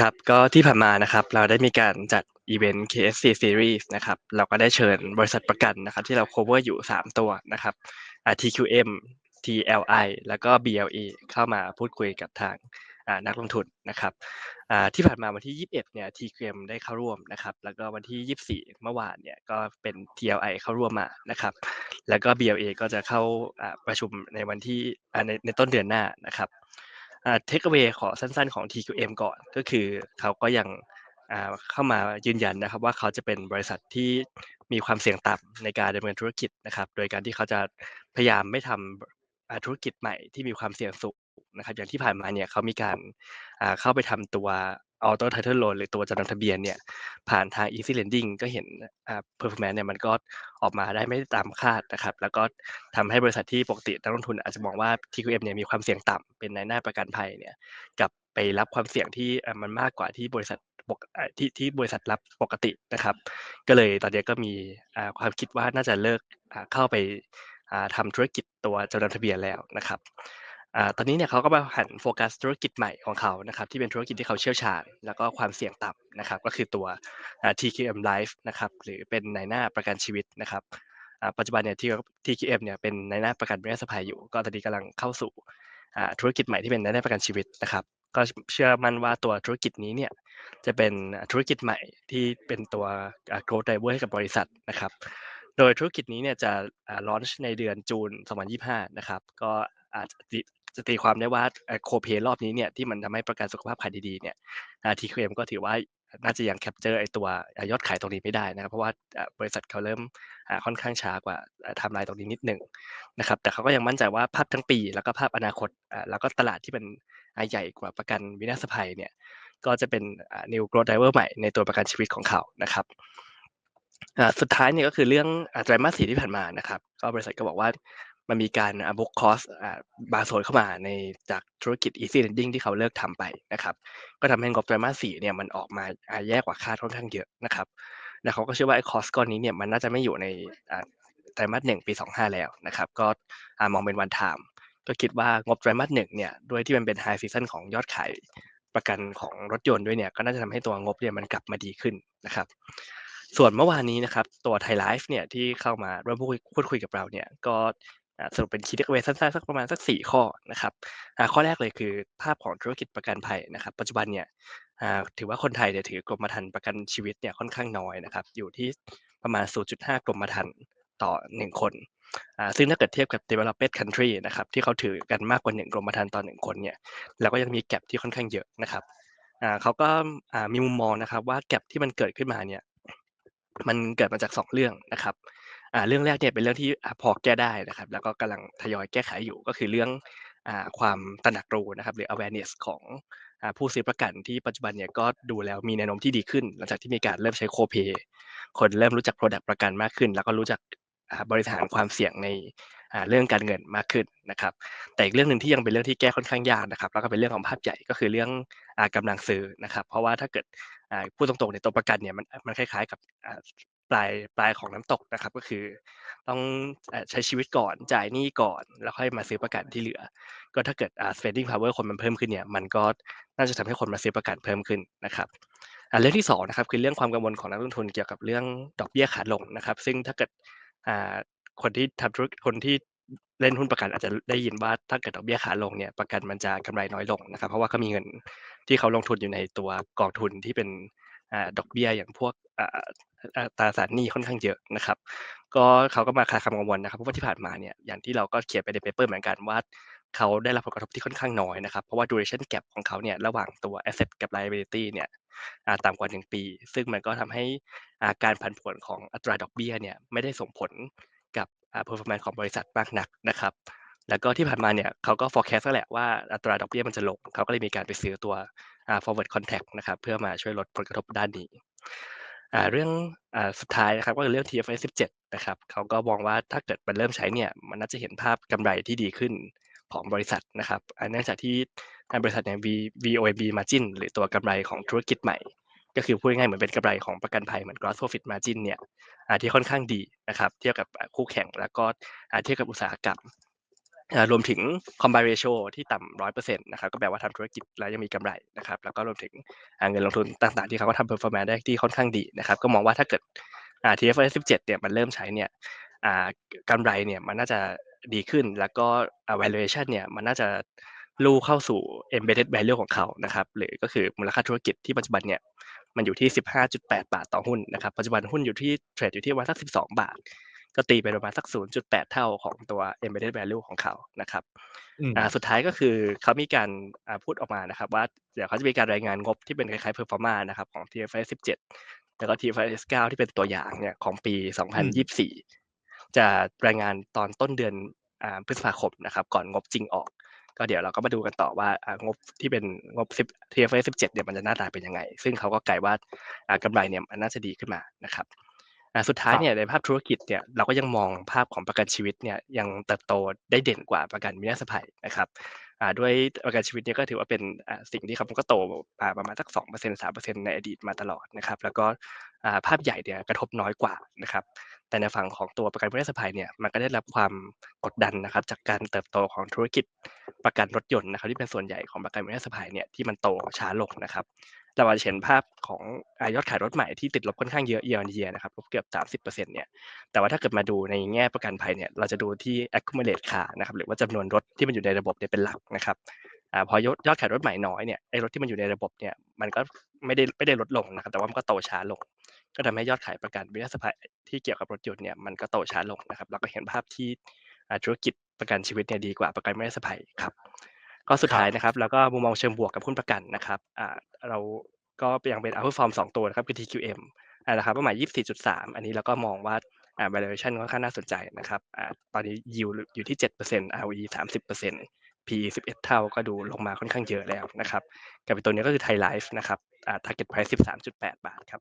ครับก็ที่ผ่านมานะครับเราได้มีการจัดอีเวนต์ KSC Series นะครับเราก็ได้เชิญบริษัทประกันนะครับที่เรา cover อยู่ 3 ตัวนะครับ TQM TLI แล้วก็ BLA เข้ามาพูดคุยกับทางนักลงทุนนะครับที่ผ่านมาวันที่ 21 เนี่ย TQM ได้เข้าร่วมนะครับ แล้วก็วันที่ 24 เมื่อวานเนี่ยก็เป็น TLI เข้าร่วมมานะครับ แล้วก็ BLA ก็จะเข้าประชุมในวันที่ในในต้นเดือนหน้านะครับ เทคเวขอสั้นๆของ TQM ก่อน ก็คือเขาก็ยังเข้ามายืนยันนะครับ ว่าเขาจะเป็นบริษัทที่มีความเสี่ยงต่ำในการดำเนินธุรกิจนะครับ โดยการที่เขาจะพยายามไม่ทำธุรกิจใหม่ที่มีความเสี่ยงสูงนะครับ อย่างที่ผ่านมาเนี่ยเขามีการเข้าไปทำตัว auto title loan หรือตัวจำนำทะเบียนเนี่ยผ่านทาง easy lending ก็เห็น performance เนี่ยมันก็ออกมาได้ไม่ตามคาดนะครับ แล้วก็ทำให้บริษัทที่ปกตินักลงทุนอาจจะมองว่า TQM เนี่ยมีความเสี่ยงต่ำเป็นในหน้าประกันภัยเนี่ยกับไปรับความเสี่ยงที่มันมากกว่าที่บริษัทที่ที่บริษัทรับปกตินะครับ ก็เลยตอนนี้ก็มีความคิดว่าน่าจะเลิกเข้าไปทำธุรกิจตัวจำนำทะเบียนแล้วนะครับ ตอนนี้เนี่ยเขาก็มาหันโฟกัสธุรกิจใหม่ของเขานะครับที่เป็นธุรกิจที่เขาเชี่ยวชาญ แล้วก็ความเสี่ยงต่ำนะครับก็คือตัว TQM Life นะครับหรือเป็นในหน้าประกันชีวิตนะครับปัจจุบันเนี่ยที่ TQM เนี่ยเป็นในหน้าประกันบริษัทภัยอยู่ ก็ตอนนี้กำลังเข้าสู่ธุรกิจใหม่ที่เป็นในหน้าประกันชีวิตนะครับก็เชื่อมั่นว่าตัวธุรกิจนี้เนี่ยจะเป็นธุรกิจใหม่ที่เป็นตัว growth driver ให้กับบริษัทนะครับ โดยธุรกิจนี้เนี่ยจะลอนช์ในเดือนจูน 2025 นะครับ ก็อาจ จะตีความได้ว่าโคเพรอบนี้เนี่ยที่มันทำให้ประกันสุขภาพขายดีๆเนี่ยทีเคมก็ถือว่าน่าจะยังแคปเจอร์ไอตัวยอดขายตรงนี้ไม่ได้นะครับเพราะว่าบริษัทเขาเริ่มค่อนข้างช้ากว่าทำลายตรงนี้นิดหนึ่งนะครับแต่เขาก็ยังมั่นใจว่าภาพทั้งปี แล้วก็ภาพอนาคตแล้วก็ตลาดที่เป็นใหญ่กว่าประกันวินาศภัยเนี่ยก็จะเป็น new growth driver ใหม่ในตัวประกันชีวิตของเขานะครับสุดท้ายเนี่ยก็คือเรื่องไตรมาสสี่ที่ผ่านมานะครับก็บริษัทก็บอกว่า มันมีการบุกคอสบาโซนเข้ามาในจากธุรกิจ easy lending ที่เขาเลิกทำไปนะครับ ก็ทำให้งบไตรมาสสี่เนี่ยมันออกมาแย่กว่าคาดค่อนข้างเยอะนะครับ แล้วเขาก็เชื่อว่าไอ้คอสก้อนนี้เนี่ยมันน่าจะไม่อยู่ในไตรมาสหนึ่งปีสองห้าแล้วนะครับ ก็มองเป็นวันไทม์ก็คิดว่างบไตรมาสหนึ่งเนี่ยด้วยที่มันเป็นไฮซีซันของยอดขายประกันของรถยนต์ด้วยเนี่ยก็น่าจะทำให้ตัวงบเนี่ยมันกลับมาดีขึ้นนะครับส่วนเมื่อวานนี้นะครับตัวไทยไลฟ์เนี่ยที่เข้ามาร่วมพูดคุยกับเราเนี่ยก็ สรุปเป็นคีย์เทคเวสั้นๆสักประมาณสัก 4 ข้อนะครับข้อแรกเลยคือภาพของธุรกิจประกันภัยนะครับ ปัจจุบันเนี่ยถือว่าคนไทยเนี่ยถือกรมธรรม์ประกันชีวิตเนี่ยค่อนข้างน้อยนะครับ อยู่ที่ประมาณ 0.5 กรมธรรม์ต่อ 1 คนซึ่งถ้าเกิดเทียบกับ developed country นะครับที่เขาถือกันมากกว่า 1 กรมธรรม์ต่อ 1 คนเนี่ยเราก็ยังมีแกลบที่ค่อนข้างเยอะนะครับเขาก็มีมุมมองนะครับว่าแกลบที่มันเกิดขึ้นมาเนี่ยมันเกิดมาจาก 2 เรื่องนะครับ เรื่องแรกเนี่ยเป็นเรื่องที่พอแก้ได้นะครับ แล้วก็กำลังทยอยแก้ไขอยู่ก็คือเรื่องความตระหนักรู้นะครับ หรือ awareness ของผู้ซื้อประกันที่ปัจจุบันเนี่ยก็ดูแล้วมีแนวโน้มที่ดีขึ้น หลังจากที่มีการเริ่มใช้โคเ y คนเริ่มรู้จัก Product ประกันมากขึ้น แล้วก็รู้จักบริหารความเสี่ยงในเรื่องการเงินมากขึ้นนะครับ แต่อีกเรื่องหนึ่งที่ยังเป็นเรื่องที่แก้ค่อนข้างยากนะครับ แล้วก็เป็นเรื่องของภาพใหญ่ก็คือเรื่องกำลังซื้อนะครับ เพราะว่าถ้าเกิดพูดตรงๆในตัวประกันเนี่ยมันมันคล้ายๆกับ ปลายปลายของน้ำตกนะครับ ก็คือ ต้องใช้ชีวิตก่อนจ่ายหนี้ก่อน แล้วค่อยมาซื้อประกันที่เหลือ ก็ถ้าเกิด spending power คนมันเพิ่มขึ้นเนี่ยมันก็น่าจะทำให้คนมาซื้อประกันเพิ่มขึ้นนะครับเรื่องที่2นะครับคือเรื่องความกังวลของนักลงทุนเกี่ยวกับเรื่องดอกเบี้ยขาลงนะครับ ซึ่งถ้าเกิดคนที่ทำธุรกิจคนที่เล่นหุ้นประกันอาจจะได้ยินว่าถ้าเกิดดอกเบี้ยขาลงเนี่ยประกันมันจะกำไรน้อยลงนะครับ เพราะว่าเขามีเงินที่เขาลงทุนอยู่ในตัวกองทุนที่เป็น ดอกเบี้ยอย่างพวกตราสารหนี้ค่อนข้างเยอะนะครับ ก็เขาก็มาคลายความกังวลนะครับเพราะว่าที่ผ่านมาเนี่ยอย่างที่เราก็เขียนไปในเปเปอร์เหมือนกันว่าเขาได้รับผลกระทบที่ค่อนข้างน้อยนะครับ เพราะว่า duration gap ของเขาเนี่ยระหว่างตัว asset กับ liability เนี่ยต่ำกว่า 1 ปี ซึ่งมันก็ทำให้การผันผวนของอัตราดอกเบี้ยเนี่ยไม่ได้ส่งผลกับ performance ของบริษัทมากนักนะครับ แล้วก็ที่ผ่านมาเนี่ยเขาก็ forecast แหละว่าอัตราดอกเบี้ยมันจะลงเขาก็เลยมีการไปซื้อตัว forward contract นะครับ เพื่อมาช่วยลดผลกระทบด้านนี้เรื่องสุดท้ายนะครับก็คือเรื่อง TFS 17 นะครับเขาก็มองว่าถ้าเกิดมันเริ่มใช้เนี่ยมันน่าจะเห็นภาพกำไรที่ดีขึ้นของบริษัทนะครับเนื่องจากที่บริษัทเนี่ย VOAB margin หรือตัวกำไรของธุรกิจใหม่ ก็คือพูดง่ายเหมือนเป็นกำไรของประกันภัยเหมือน gross profit margin เนี่ยที่ค่อนข้างดีนะครับเทียบกับคู่แข่งแล้วก็เทียบกับอุตสาหกรรม รวมถึง combined ratio ที่ต่ำ100%นต์นะครับก็แปลว่าทำธุรกิจแล้วยังมีกำไรนะครับแล้วก็รวมถึงเงินลงทุนต่างๆ ที่เขาก็ทำ performance ได้ที่ค่อนข้างดีนะครับก็มองว่าถ้าเกิด TFRS 17เนี่ยมันเริ่มใช้เนี่ยกำไรเนี่ยมันน่าจะดีขึ้นแล้วก็ valuation เนี่ยมันน่าจะลู่เข้าสู่ embedded value ของเขานะครับหรือก็คือมูลค่าธุรกิจที่ปัจจุบันเนี่ยมันอยู่ที่ 15.8 บาทต่อหุ้นนะครับปัจจุบันหุ้นอยู่ที่เทรดอยู่ที่ประมาณสัก 12 บาท ก็ตีไปประมาณสัก 0.8 เท่าของตัว embedded value ของเขานะครับอืมอ่าสุดท้ายก็คือเขามีการอ่าพูดออกมานะครับ ว่าเดี๋ยวเขาจะมีการรายงานงบที่เป็นคล้ายๆ performa นะครับของ TFRS 17 แล้วก็ TFRS 9ที่เป็นตัวอย่างเนี่ยของปี 2024 จะรายงานตอนต้นเดือนอ่าพฤษภาคมนะครับ ก่อนงบจริงออกก็เดี๋ยวเราก็มาดูกันต่อว่าอ่างบที่เป็นงบ10 TFRS 17เนี่ยมันจะหน้าตาเป็นยังไง ซึ่งเขาก็ไกลว่าอ่ากำไรเนี่ยมันน่าจะดีขึ้นมานะครับ อ่าสุดท้ายครับ เนี่ยในภาพธุรกิจเนี่ยเราก็ยังมองภาพของประกันชีวิตเนี่ยยังเติบโตได้เด่นกว่าประกันวินาศภัยนะครับอ่าด้วยประกันชีวิตเนี่ยก็ถือว่าเป็นอ่าสิ่งที่เขาก็โตอ่าประมาณสักสองเปอร์เซ็นต์สามเปอร์เซ็นต์ในอดีตมาตลอดนะครับแล้วก็อ่าภาพใหญ่เนี่ยกระทบน้อยกว่านะครับแต่ในฝั่งของตัวประกันวินาศภัยเนี่ยมันก็ได้รับความกดดันนะครับจากการเติบโตของธุรกิจประกันรถยนต์นะครับที่เป็นส่วนใหญ่ของประกันวินาศภัยเนี่ยที่มันโตช้าลงนะครับ เราอาจจะเห็นภาพของยอดขายรถใหม่ที่ติดลบค่อนข้างเยอะ year on year นะครับลบเกือบ 30%เนี่ยแต่ว่าถ้าเกิดมาดูในแง่ประกันภัยเนี่ยเราจะดูที่ accumulate car นะครับหรือว่าจำนวนรถที่มันอยู่ในระบบเนี่ยเป็นหลักนะครับอ่าพอยอดยอดขายรถใหม่น้อยเนี่ยไอ้รถที่มันอยู่ในระบบเนี่ยมันก็ไม่ได้ไม่ได้ลดลงนะครับแต่ว่ามันก็โตช้าลง ก็ทำให้ยอดขายประกันวินาศภัยที่เกี่ยวกับรถยนต์เนี่ยมันก็โตช้าลงนะครับเราก็เห็นภาพที่ธุรกิจประกันชีวิตเนี่ยดีกว่าประกันวินาศภัยครับ ก็สุดท้ายนะครับ แล้วก็มุมมองเชิงบวกกับหุ้นประกันนะครับอ่าเราก็ยังเป็น outperform สองตัวนะครับคือ TQM อ่าราคาเป้าหมาย 24.3 อันนี้เราก็มองว่าอ่า valuation ค่อนข้างน่าสนใจนะครับอ่าตอนนี้ yield อยู่ที่ 7% ROE 30% PE 11 เท่าก็ดูลงมาค่อนข้างเยอะแล้วนะครับ กับอีกตัวนี้ก็คือ Thai Life นะครับอ่า target price 13.8 บาทครับ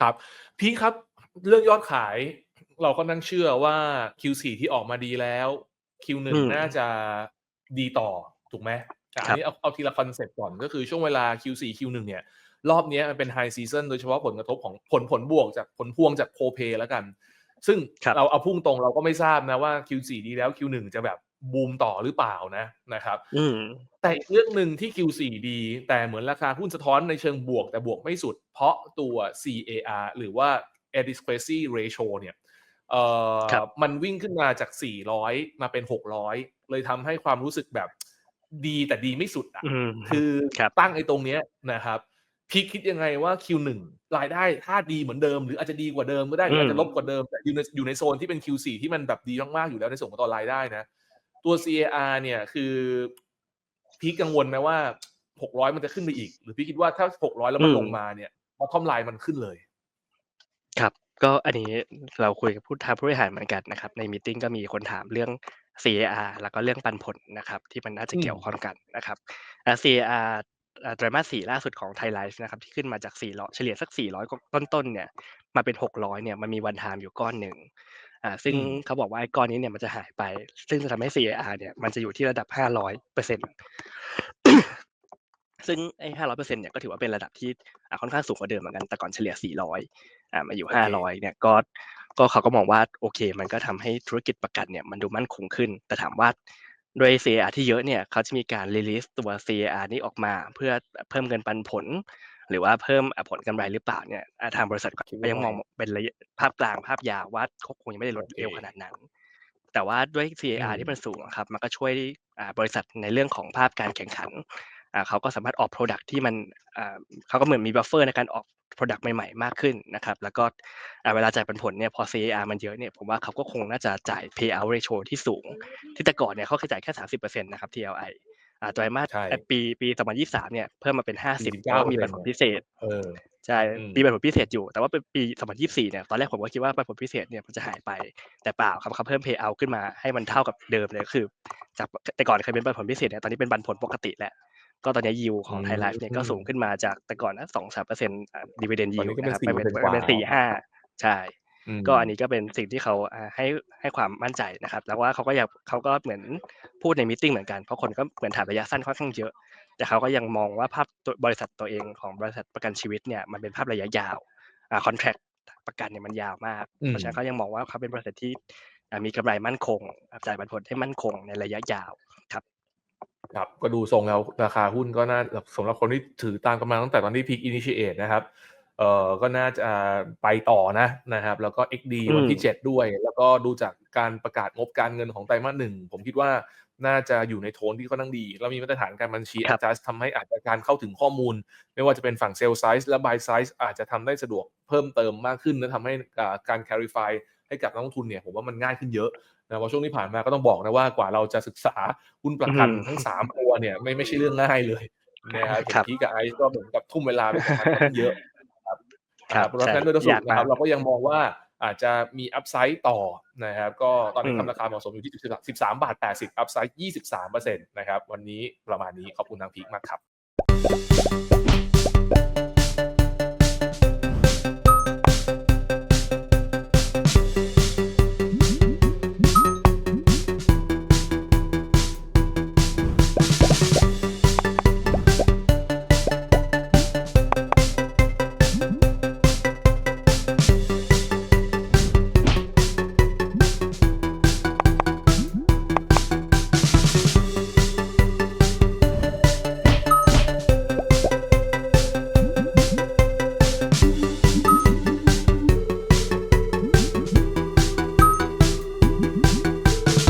ครับพี่ครับเรื่องยอดขายเราก็นั่งเชื่อว่า Q4 ที่ออกมาดีแล้ว Q1 อืมน่าจะดีต่อ ถูกไหมแต่อันนี้เอาเอาทีละคอนเซ็ปต์ก่อนก็คือช่วงเวลา Q4 Q1 เนี่ย รอบเนี้ยมันเป็นไฮซีซันโดยเฉพาะผลกระทบของผลผลบวกจากผลพวงจากโคเ y แล้วกัน ซึ่งครับเราเอาพุ่งตรงเราก็ไม่ทราบนะว่า Q4 ดีแล้ว Q1 จะแบบบูมต่อหรือเปล่านะนะครับอืมแต่อีกเรื่องหนึ่งที่ Q4 ดี แต่เหมือนราคาหุ้นสะท้อนในเชิงบวกแต่บวกไม่สุด เพราะตัว CAR หรือว่า adequacy ratio เนี่ยเอ่อครับมันวิ่งขึ้นมาจาก 400 มาเป็น 600 เลยทำให้ความรู้สึกแบบ ดีแต่ดีไม่สุดอะอืมคือครับตั้งไอ้ตรงเนี้ยนะครับพี่คิดยังไงว่า Q1 รายได้ถ้าดีเหมือนเดิม หรืออาจจะดีกว่าเดิมก็ได้หรืออาจจะลบกว่าเดิมแต่อยู่ในอยู่ในโซนที่เป็น Q4 ที่มันแบบดีมากๆอยู่แล้วในส่วนของตอนรายได้นะ ตัว CAR เนี่ยคือพี่กังวลไหมว่า 600 มันจะขึ้นไปอีก หรือพี่คิดว่าถ้า 600 แล้วมันอืมลงมาเนี่ยพอทอมไลน์มันขึ้นเลย ครับ ก็อันนี้เราคุยกับผู้ทางผู้บริหารเหมือนกันนะครับ ในมีตติ้งก็มีคนถามเรื่อง CAR แล้วก็เรื่องปันผลนะครับ ที่มันน่าจะอืมเกี่ยวข้องกันนะครับอ่า CAR อ่าไตรมาสสี่ล่าสุดของไทยไลฟ์นะครับที่ขึ้นมาจาก400เฉลี่ยสัก 400กว่าต้นๆเนี่ยมาเป็น 600เนี่ยมันมีวันไทม์อยู่ก้อนหนึ่งอ่าซึ่งอืมเขาบอกว่าไอ้ก้อนนี้เนี่ยมันจะหายไป ซึ่งจะทำให้ CAR เนี่ยมันจะอยู่ที่ระดับ 500เปอร์เซ็นต์ซึ่งไอ้500เปอร์เซ็นต์เนี่ยก็ถือว่าเป็นระดับที่อ่าค่อนข้างสูงกว่าเดิมเหมือนกัน แต่ก่อนเฉลี่ย400อ่ามาอยู่โอเค500เนี่ยก็ ก็เขาก็มองว่าโอเค มันก็ทำให้ธุรกิจประกันเนี่ยมันดูมั่นคงขึ้น แต่ถามว่าด้วย CAR ที่เยอะเนี่ยเขาจะมีการ release ตัว CAR นี้ออกมา เพื่อเพิ่มเงินปันผล หรือว่าเพิ่มผลกำไรหรือเปล่าเนี่ยทางบริษัทก็ยังมองเป็นระยะภาพกลางภาพยาวว่าเขาคงยังไม่ได้ลดโอเร็วขนาดนั้น แต่ว่าด้วย CAR อืมที่มันสูงครับ มันก็ช่วยบริษัทในเรื่องของภาพการแข่งขัน เขาก็สามารถออก Product ที่มันอ่าเขาก็เหมือนมีบัฟเฟอร์ในการออก Product ใหม่ๆ มากขึ้นนะครับแล้วก็อ่าเวลาจ่ายปันผลเนี่ยพอ CAR มันเยอะเนี่ยผมว่าเขาก็คงน่าจะจ่าย payout ratio ที่สูง ที่แต่ก่อนเนี่ยเขาเคยจ่ายแค่ 30%นะครับ TLI อ่าไตรมาสใช่เอ่อปีปี2023เนี่ยเพิ่มมาเป็น 50เพราะว่ามีปันผลพิเศษเออใช่อืมมีปันผลพิเศษอยู่ แต่ว่าเป็นปี 2024 เนี่ย ตอนแรกผมก็คิดว่าปันผลพิเศษเนี่ยมันจะหายไป แต่เปล่าครับเขาเพิ่ม pay out ขึ้นมาให้มันเท่ากับเดิมเลยก็คือ จากแต่ก่อนเคยเป็นปันผลพิเศษเนี่ย ตอนนี้เป็นปันผลปกติแล้ว ก็ตอนนี้ yield ของ Thai Life เนี่ยก็สูงขึ้นมาจากแต่ก่อนนะ2-3%อ่า dividend ตอน yield นี้ก็เป็นนะครับไปเป็น4%กว่าเป็น4-5ใช่อืมก็อันนี้ก็เป็นสิ่งที่เขาอ่าให้ให้ความมั่นใจนะครับ แล้วว่าเขาก็อยากเขาก็เหมือนพูดในมีตติ้งเหมือนกันเพราะคนก็เหมือนถามระยะสั้นค่อนข้างเยอะ แต่เขาก็ยังมองว่าภาพตัวบริษัทตัวเองของบริษัทประกันชีวิตเนี่ยมันเป็นภาพระยะยาวอ่าคอนแทคประกันเนี่ยมันยาวมากอืมเพราะฉะนั้นเขายังมองว่าเขาเป็นบริษัทที่อ่ามีกำไรมั่นคงจ่ายปันผลให้มั่นคงในระยะยาวครับ ก็ดูทรงแล้วราคาหุ้นก็น่าสำหรับคนที่ถือตามกำลังตั้งแต่ตอนที่พีคอินิชิเอตนะครับเอ่อก็น่าจะไปต่อนะนะครับ แล้วก็ XD อืมวันที่ 7 ด้วย แล้วก็ดูจากการประกาศงบการเงินของไตรมาสหนึ่งผมคิดว่าน่าจะอยู่ในโทนที่ค่อนข้างดีแล้วมีมาตรฐานการบัญชีครับ adjust ทำให้อาจจะการเข้าถึงข้อมูล ไม่ว่าจะเป็นฝั่งเซลล์ไซส์และ buy size อาจจะทำได้สะดวกเพิ่มเติมมากขึ้นและทำให้อ่าการ clarify ให้กับนักลงทุนเนี่ยผมว่ามันง่ายขึ้นเยอะ นะเพราะช่วงที่ผ่านมาก็ต้องบอกนะว่ากว่าเราจะศึกษาหุ้นประกันอืมทั้ง3ตัวเนี่ยไม่ไม่ใช่เรื่องง่ายเลยนะครับผมครับพีคกับไอซ์ก็เหมือนกับทุ่มเวลาไปกับมันค่อนข้างเยอะนะครับครับเพราะฉะนั้นใช่โดยสรุยาปกนะมากครับเราก็ยังมองว่าอาจจะมีอัพไซด์ต่อนะครับก็ตอนนี้อืมทำราคาเหมาะสมอยู่ที่ 13 บาท 80 อัพไซด์ 23%นะครับ วันนี้ประมาณนี้ขอบคุณทางพีคมากครับ